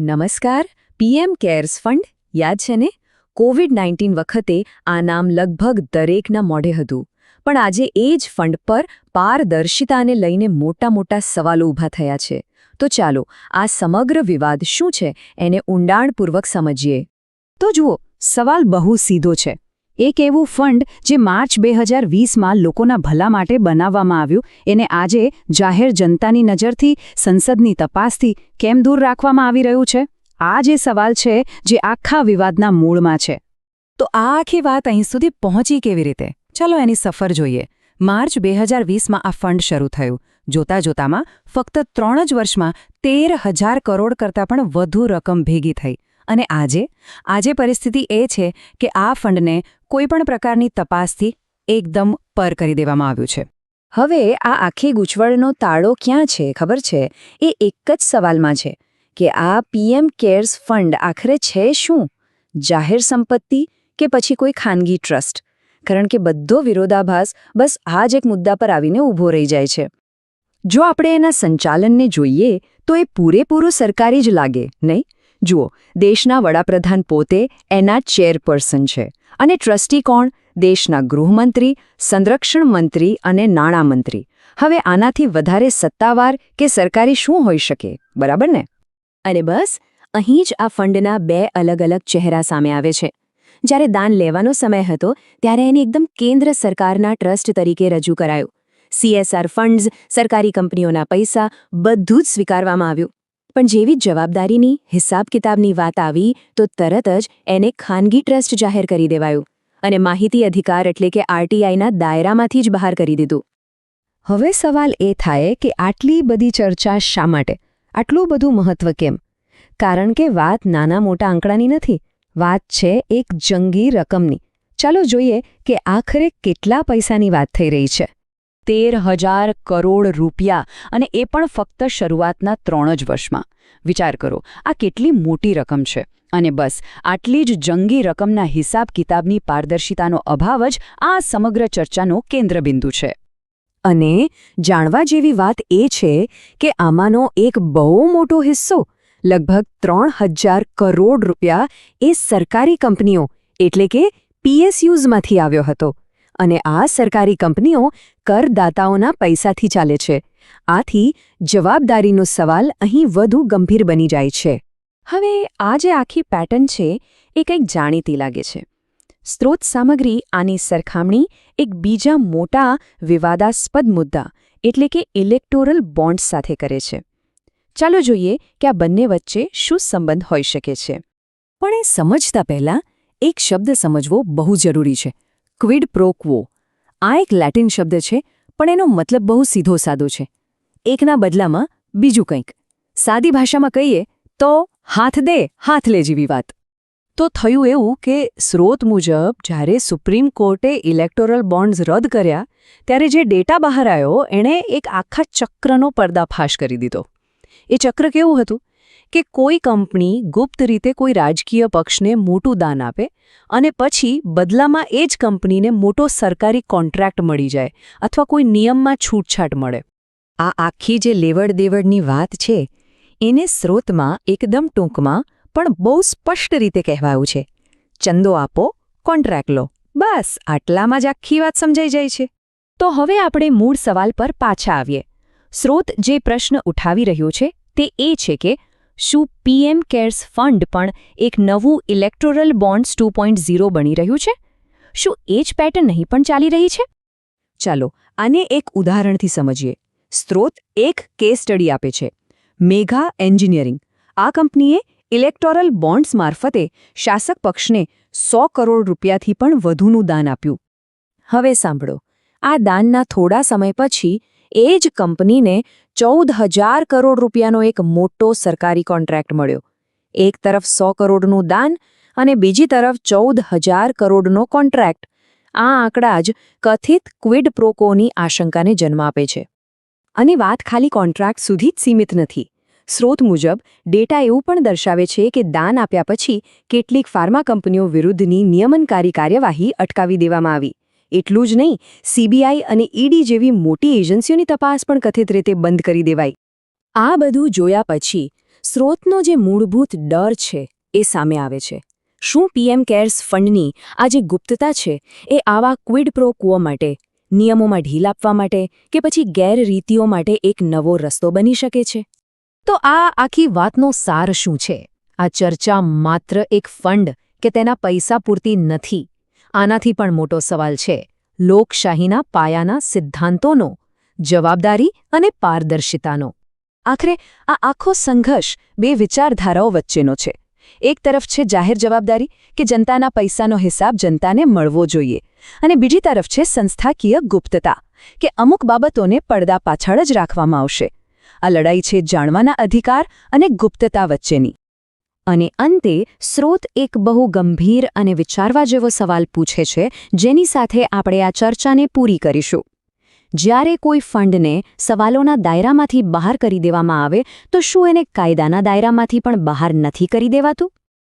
નમસ્કાર PM cares fund, યાદ છે ને? કોવિડ નાઇન્ટીન વખતે આ નામ લગભગ દરેકના મોઢે હતું. પણ આજે એ જ ફંડ પર પારદર્શિતાને લઈને મોટા મોટા સવાલો ઊભા થયા છે. તો ચાલો, આ સમગ્ર વિવાદ શું છે એને ઊંડાણપૂર્વક સમજીએ. તો જુઓ, સવાલ બહુ સીધો છે. એક એવું ફંડ જે માર્ચ બે હજાર વીસમાં લોકોના ભલા માટે બનાવવામાં આવ્યું. એને આજે જાહેર જનતાની નજરથી, સંસદની તપાસથી કેમ દૂર રાખવામાં આવી રહ્યું છે? આ જે સવાલ છે જે આખા વિવાદના મૂળમાં છે. તો આ આખી વાત અહીં સુધી પહોંચી કેવી રીતે? ચાલો એની સફર જોઈએ. માર્ચ બે હજાર વીસમાં આ ફંડ શરૂ થયું. જોતા જોતામાં ફક્ત ત્રણ જ વર્ષમાં તેર હજાર કરોડ કરતાં પણ વધુ રકમ ભેગી થઈ. અને આજે? આજે પરિસ્થિતિ એ છે કે આ ફંડને કોઈપણ પ્રકારની તપાસથી એકદમ પર કરી દેવામાં આવ્યું છે. હવે આ આખી ગૂંચવણનો તાળો ક્યાં છે, ખબર છે? એ એક જ સવાલમાં છે કે આ પીએમ કેર્સ ફંડ આખરે છે શું? જાહેર સંપત્તિ કે પછી કોઈ ખાનગી ટ્રસ્ટ? કારણ કે બધો વિરોધાભાસ બસ આ જ એક મુદ્દા પર આવીને ઊભો રહી જાય છે. જો આપણે એના સંચાલનને જોઈએ, તો એ પૂરેપૂરું સરકારી જ લાગે, નહીં? જુઓ, દેશના વડાપ્રધાન પોતે એના ચેરપર્સન છે. અને ટ્રસ્ટી કોણ? દેશના ગૃહમંત્રી, સંરક્ષણ મંત્રી અને નાણામંત્રી. હવે આનાથી વધારે સત્તાવાર કે સરકારી શું હોઈ શકે? બરાબર ને? અને બસ, અહીં જ આ ફંડના બે અલગ અલગ ચહેરા સામે આવે છે. જ્યારે દાન લેવાનો સમય હતો, ત્યારે એને એકદમ કેન્દ્ર સરકારના ટ્રસ્ટ તરીકે રજૂ કરાયું. સીએસઆર ફંડ્સ, સરકારી કંપનીઓના પૈસા, બધું જ સ્વીકારવામાં આવ્યું. પણ જેવી જવાબદારીની હિસાબ કિતાબની વાત આવી, તો તરત જ એને ખાનગી ટ્રસ્ટ જાહેર કરી દેવાયું અને માહિતી અધિકાર એટલે કે આરટીઆઈના દાયરામાંથી જ બહાર કરી દીધું. હવે સવાલ એ થાય કે આટલી બધી ચર્ચા શા માટે? આટલું બધું મહત્વ કેમ? કારણ કે વાત નાના મોટા આંકડાની નથી, વાત છે એક જંગી રકમની. ચાલો જોઈએ કે આખરે કેટલા પૈસાની વાત થઈ રહી છે. તેર હજાર કરોડ રૂપિયા અને એ પણ ફક્ત શરૂઆતના ત્રણ જ વર્ષમાં. વિચાર કરો, આ કેટલી મોટી રકમ છે? અને બસ, આટલી જ જંગી રકમના હિસાબ કિતાબની પારદર્શિતાનો અભાવ જ આ સમગ્ર ચર્ચાનો કેન્દ્રબિંદુ છે. અને જાણવા જેવી વાત એ છે કે આમાંનો એક બહુ મોટો હિસ્સો, લગભગ ત્રણ હજાર કરોડ રૂપિયા, એ સરકારી કંપનીઓ, એટલે કે પીએસયુઝમાંથી આવ્યો હતો. અને આ સરકારી કંપનીઓ કરદાતાઓના પૈસાથી ચાલે છે. આથી જવાબદારીનો સવાલ અહીં વધુ ગંભીર બની જાય છે. હવે આ જે આખી પેટર્ન છે, એ કંઈક જાણીતી લાગે છે. સ્ત્રોત સામગ્રી આની સરખામણી એક બીજા મોટા વિવાદાસ્પદ મુદ્દા, એટલે કે ઇલેક્ટોરલ બોન્ડ્સ સાથે કરે છે. ચાલો જોઈએ કે આ બંને વચ્ચે શું સંબંધ હોઈ શકે છે. પણ એ સમજતા પહેલાં એક શબ્દ સમજવો બહુ જરૂરી છે. ક્વિડ પ્રોક્વો આ એક લેટિન શબ્દ છે, પણ એનો મતલબ બહુ સીધો સાદો છે. એકના બદલામાં બીજું કંઈક. સાદી ભાષામાં કહીએ તો હાથ દે, હાથ લે જેવી વાત. તો થયું એવું કે સ્રોત મુજબ જ્યારે સુપ્રીમ કોર્ટે ઇલેક્ટોરલ બોન્ડ્સ રદ કર્યા, ત્યારે જે ડેટા બહાર આવ્યો, એણે એક આખા ચક્રનો પર્દાફાશ કરી દીધો. એ ચક્ર કેવું હતું? કે કોઈ કંપની ગુપ્ત રીતે કોઈ રાજકીય પક્ષને મોટું દાન આપે અને પછી બદલામાં એ જ કંપનીને મોટો સરકારી કોન્ટ્રાક્ટ મળી જાય અથવા કોઈ નિયમમાં છૂટછાટ મળે. આ આખી જે લેવડ દેવડની વાત છે, એને સ્રોતમાં એકદમ ટૂંકમાં પણ બહુ સ્પષ્ટ રીતે કહેવાયું છે. ચંદો આપો, કોન્ટ્રાક્ટ લો, બસ, આટલામાં જ આખી વાત સમજાઈ જાય છે. તો હવે આપણે મૂળ સવાલ પર પાછા આવીએ. સ્રોત જે પ્રશ્ન ઉઠાવી રહ્યો છે, તે એ છે કે શું પીએમ કેર્સ ફંડ પણ એક નવું electoral bonds two point zero બની રહ્યું છે? શું એ જ પેટર્ન નહીં પણ ચાલી રહી છે? ચાલો, આને એક ઉદાહરણથી સમજીએ. સ્ત્રોત એક કેસ સ્ટડી આપે છે. મેઘા એન્જિનિયરિંગ. આ કંપનીએ ઇલેક્ટોરલ બોન્ડ્સ મારફતે શાસક પક્ષને સો કરોડ રૂપિયાથી પણ વધુનું દાન આપ્યું. હવે સાંભળો. આ દાનના થોડા સમય પછી એ જ કંપનીને ચૌદ હજાર કરોડ રૂપિયાનો એક મોટો સરકારી કોન્ટ્રાક્ટ મળ્યો. એક તરફ સો કરોડનું દાન અને બીજી તરફ ચૌદ હજાર કરોડનો કોન્ટ્રાક્ટ. આ આંકડા જ કથિત ક્વિડ પ્રોકોની આશંકાને જન્મ આપે છે. અને વાત ખાલી કોન્ટ્રાક્ટ સુધી જ સીમિત નથી. સ્રોત મુજબ, ડેટા એવું પણ દર્શાવે છે કે દાન આપ્યા પછી કેટલીક ફાર્મા કંપનીઓ વિરુદ્ધની નિયમનકારી કાર્યવાહી અટકાવી દેવામાં આવી. એટલું જ નહીં સીબીઆઈ અને ઈડી જેવી મોટી એજન્સીઓની તપાસ પણ કથિત રીતે બંધ કરી દેવાઈ. આ બધું જોયા પછી સ્રોતનો જે મૂળભૂત ડર છે એ સામે આવે છે. શું પીએમ કેર્સ ફંડની આ જે ગુપ્તતા છે એ આવા ક્વિડ પ્રો કુઓ માટે, નિયમોમાં ઢીલ આપવા માટે કે પછી ગેરરીતિઓ માટે એક નવો રસ્તો બની શકે છે? તો આ આખી વાતનો સાર શું છે? આ ચર્ચા માત્ર એક ફંડ કે તેના પૈસા પૂરતી નથી આનાથી પણ મોટો સવાલ છે. લોકશાહીના પાયાના સિદ્ધાંતોનો, જવાબદારી અને પારદર્શિતાનો. આખરે, આ આખો સંઘર્ષ બે વિચારધારાઓ વચ્ચેનો છે. એક તરફ છે જાહેર જવાબદારી કે જનતાના પૈસાનો હિસાબ જનતાને મળવો જોઈએ. અને બીજી તરફ છે સંસ્થાકીય ગુપ્તતા, કે અમુક બાબતોને પડદા પાછળ જ રાખવામાં આવશે. આ લડાઈ છે જાણવાના અધિકાર અને ગુપ્તતા વચ્ચેની. અને અંતે સ્રોત એક બહુ ગંભીર અને વિચારવા જેવો સવાલ પૂછે છે, જેની સાથે આપણે આ ચર્ચાને પૂરી કરીશું. જ્યારે કોઈ ફંડને સવાલોના દાયરામાંથી બહાર કરી દેવામાં આવે, તો શું એને કાયદાના દાયરામાંથી પણ બહાર નથી કરી દેવાતું?